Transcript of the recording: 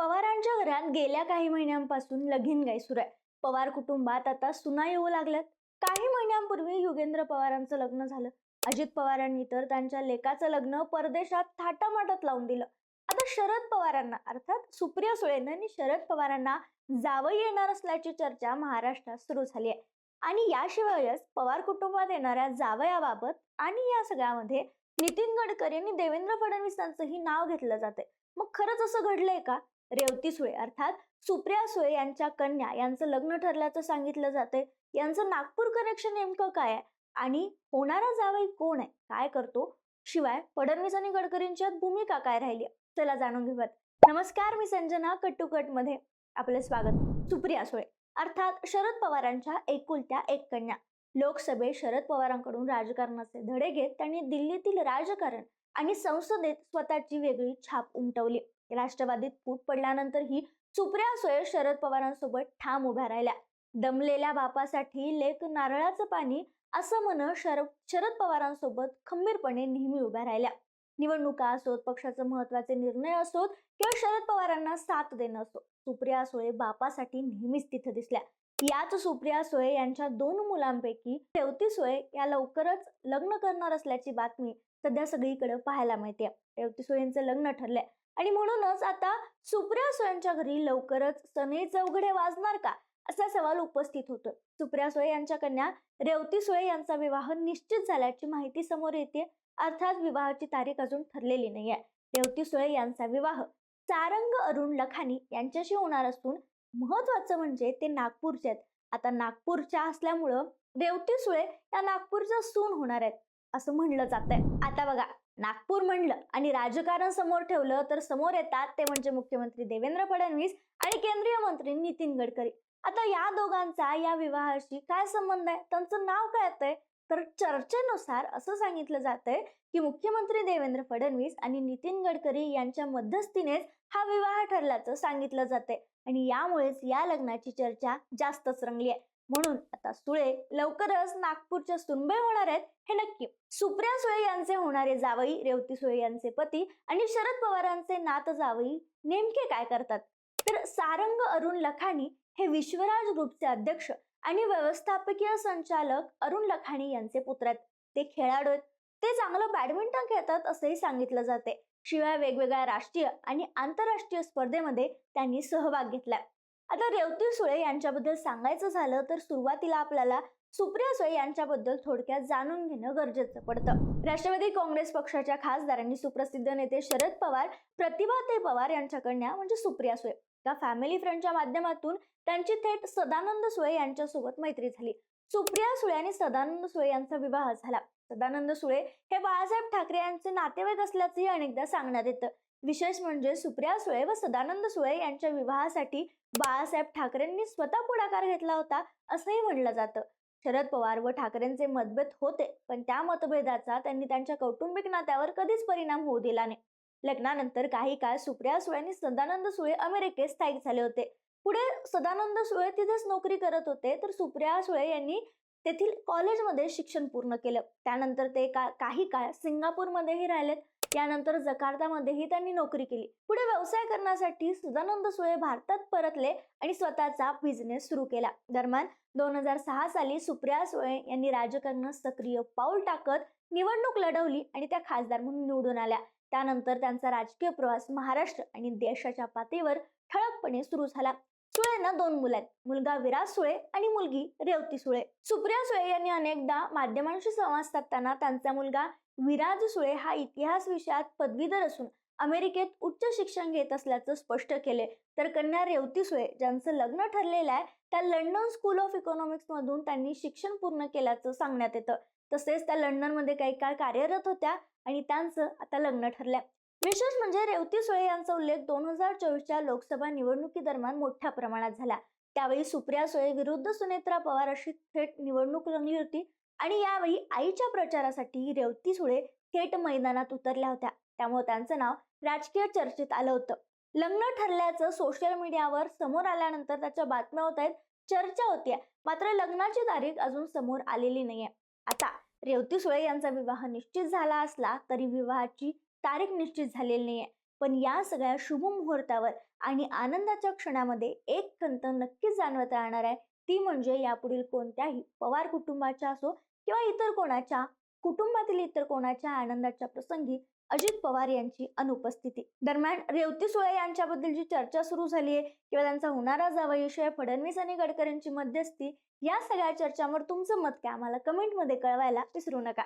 पवारांच्या घरात गेल्या काही महिन्यांपासून लगीन गाई सुरू आहे. पवार कुटुंबात आता सुना येऊ लागल्यात. काही महिन्यांपूर्वी युगेंद्र पवारांचं लग्न झालं. अजित पवारांनी तर त्यांच्या लेकाचं लग्न परदेशात थाटामाटात लावून दिलं. आता शरद पवारांना अर्थात सुप्रिया सुळेनं आणि शरद पवारांना जावं येणार असल्याची चर्चा महाराष्ट्रात सुरू झाली आहे. आणि याशिवायच पवार कुटुंबात येणाऱ्या जावयाबाबत आणि या सगळ्यामध्ये नितीन गडकरी आणि देवेंद्र फडणवीसांचंही नाव घेतलं जाते मग खरंच असं घडलंय का? रेवती सुळे अर्थात सुप्रिया सुळे यांच्या कन्या यांचं लग्न ठरल्याचं सांगितलं जातंय. यांचं नागपूर कनेक्शन नेमकं काय आहे? आणि होणारा जावई कोण आहे? काय करतो? शिवाय फडणवीस आणि गडकरींच्या भूमिका काय राहिली चला जाणून घेऊयात. नमस्कार मी संजना कट्टुकटमध्ये आपले स्वागत. सुप्रिया सुळे अर्थात शरद पवारांच्या एकुलत्या एक कन्या. लोकसभेत शरद पवारांकडून राजकारणाचे धडे घेत त्यांनी दिल्लीतील राजकारण आणि संसदेत स्वतःची वेगळी छाप उमटवली. राष्ट्रवादीत फूट पडल्यानंतर ही सुप्रिया सुळे शरद पवारांसोबत ठाम उभ्या राहिल्या. दमलेल्या बापासाठी लेक नारळाचं पाणी असं म्हण शरद शरद पवारांसोबत खंबीरपणे नेहमी उभ्या राहिल्या. निवडणुका असोत पक्षाचे महत्त्वाचे निर्णय असोत किंवा शरद पवारांना साथ देणं असो सुप्रिया सुळे बापासाठी नेहमीच तिथं दिसल्या. याच सुप्रिया सुळे यांच्या दोन मुलांपैकी रेवती सुळे या लवकरच लग्न करणार असल्याची बातमी सध्या सगळीकडे पाहायला मिळते. रेवती सुळेंचं लग्न ठरलंय. आणि म्हणूनच आता सुप्रिया सोयांच्या घरी लवकरच सने चौघडे वाजणार का? असा सवाल उपस्थित होतो सुप्रिया सुळे यांच्या कन्या रेवती सुळे यांचा विवाह निश्चित झाल्याची माहिती समोर येते अर्थात विवाहाची तारीख अजून ठरलेली नाहीये. रेवती सुळे यांचा विवाह सारंग अरुण लखानी यांच्याशी होणार असून महत्वाचं म्हणजे ते नागपूरचे आहेत. आता नागपूरच्या असल्यामुळं रेवती सुळे या नागपूरच्या सून होणार आहेत असं म्हणलं जात आहे आता बघा. नागपूर म्हणलं आणि राजकारण समोर ठेवलं तर समोर येतात ते म्हणजे मुख्यमंत्री देवेंद्र फडणवीस आणि केंद्रीय मंत्री नितीन गडकरी. आता या दोघांचा या विवाहाशी काय संबंध आहे? त्यांचं नाव काय येतंय? तर चर्चेनुसार असं सांगितलं जातंय की मुख्यमंत्री देवेंद्र फडणवीस आणि नितीन गडकरी यांच्या मध्यस्थीनेच हा विवाह ठरल्याचं सांगितलं जाते आणि यामुळेच या लग्नाची चर्चा जास्तच रंगली आहे. म्हणून आता सुळे लवकरच नागपूरच्या सुनबे होणार आहेत हे नक्की. सुप्रिया सुळे यांचे होणारे जावई रेवती सुळे यांचे पती आणि शरद पवारांचे नात जावई नेमके काय करतात? तर सारंग अरुण लखाणी हे विश्वराज ग्रुपचे अध्यक्ष आणि व्यवस्थापकीय संचालक अरुण लखाणी यांचे पुत्र आहेत. ते खेळाडू आहेत. ते चांगलं बॅडमिंटन खेळतात असंही सांगितलं जाते. शिवाय वेगवेगळ्या राष्ट्रीय आणि आंतरराष्ट्रीय स्पर्धेमध्ये त्यांनी सहभाग घेतला आता रेवती सुळे यांच्याबद्दल सांगायचं झालं तर सुरुवातीला आपल्याला सुप्रिया सुळे यांच्याबद्दल थोडक्यात जाणून घेणं गरजेचं पडतं. राष्ट्रवादी काँग्रेस पक्षाच्या खासदारांनी सुप्रसिद्ध नेते शरद पवार प्रतिभाते पवार यांच्याकडण्या म्हणजे सुप्रिया सुळे. त्या फॅमिली फ्रेंडच्या माध्यमातून त्यांची थेट सदानंद सुळे यांच्यासोबत मैत्री झाली. सुप्रिया सुळे आणि सदानंद सुळे यांचा विवाह झाला. सदानंद सुळे हे बाळासाहेब ठाकरे यांचे नातेवाईक असल्याचंही अनेकदा सांगण्यात येतं. विशेष म्हणजे सुप्रिया सुळे व सदानंद सुळे यांच्या विवाहासाठी बाळासाहेब ठाकरेंनी स्वतः पुढाकार घेतला होता असंही म्हणलं जातं. शरद पवार व ठाकरेंचे मतभेद होते पण त्या मतभेदाचा त्यांनी त्यांच्या कौटुंबिक नात्यावर कधीच परिणाम होऊ दिला नाही. लग्नानंतर काही काळ सुप्रिया सुळे आणि सदानंद सुळे अमेरिकेत स्थायिक झाले होते. पुढे सदानंद सुळे तिथेच नोकरी करत होते तर सुप्रिया सुळे यांनी तेथील कॉलेजमध्ये शिक्षण पूर्ण केलं. त्यानंतर ते का काही काळ सिंगापूरमध्येही राहिलेत. त्यानंतर जकार्तामध्येही त्यांनी नोकरी केली. पुढे व्यवसाय करण्यासाठी सुदानंद सुळे भारतात परतले आणि स्वतःचा बिझनेस सुरू केला. दरम्यान दोन हजार सहा साली सुप्रिया सुळे यांनी राजकारणात सक्रिय पाऊल टाकत निवडणूक लढवली आणि त्या खासदार म्हणून निवडून आल्या. त्यानंतर त्यांचा राजकीय प्रवास महाराष्ट्र आणि देशाच्या पातळीवर ठळकपणे सुरू झाला. सुळेंना दोन मुलं आहेत. मुलगा विराज सुळे आणि मुलगी रेवती सुळे. सुप्रिया सुळे यांनी अनेकदा माध्यमांशी संवाद साधताना त्यांचा मुलगा विराज सुळे हा इतिहास विषयात पदवीधर असून अमेरिकेत उच्च शिक्षण घेत असल्याचं स्पष्ट केले तर कन्या रेवती सुळे ज्यांचं लग्न ठरलेलं आहे त्या लंडन स्कूल ऑफ इकॉनॉमिक्स मधून त्यांनी शिक्षण पूर्ण केल्याचं सांगण्यात येतं. तसेच त्या लंडनमध्ये काही काळ कार्यरत होत्या आणि त्यांचं आता लग्न ठरलंय. विशेष म्हणजे रेवती सुळे यांचा उल्लेख दोन हजार चोवीसच्या लोकसभा निवडणुकीदरम्यान मोठ्या प्रमाणात झाला. त्यावेळी सुप्रिया सुळे विरुद्ध सुनेत्रा पवार अशी थेट निवडणूक रंगली होती आणि यावेळी आईच्या प्रचारासाठी रेवती सुळे थेट मैदानात उतरल्या होत्या. त्यामुळे त्यांचं नाव राजकीय चर्चेत आलं होतं. लग्न ठरल्याचं सोशल मीडियावर समोर आल्यानंतर त्याच्या बातम्या होत आहेत. चर्चा होतीये. मात्र लग्नाची तारीख अजून समोर आलेली नाहीये. आता रेवती सुळे यांचा विवाह निश्चित झाला असला तरी विवाहाची तारीख निश्चित झालेली नाहीये. पण या सगळ्या शुभ मुहूर्तावर आणि आनंदाच्या क्षणामध्ये एक खंत नक्कीच जाणवत राहणार आहे. ती म्हणजे यापुढील कोणत्याही पवार कुटुंबाच्या असो किंवा इतर कोणाच्या कुटुंबातील इतर कोणाच्या आनंदाच्या प्रसंगी अजित पवार यांची अनुपस्थिती. दरम्यान रेवती सुळे यांच्याबद्दल जी चर्चा सुरू झाली आहे किंवा त्यांचा होणारा जावा विषय फडणवीस आणि गडकरींची मध्यस्थी या सगळ्या चर्चांवर तुमचं मत काय? आम्हाला कमेंटमध्ये कळवायला विसरू नका.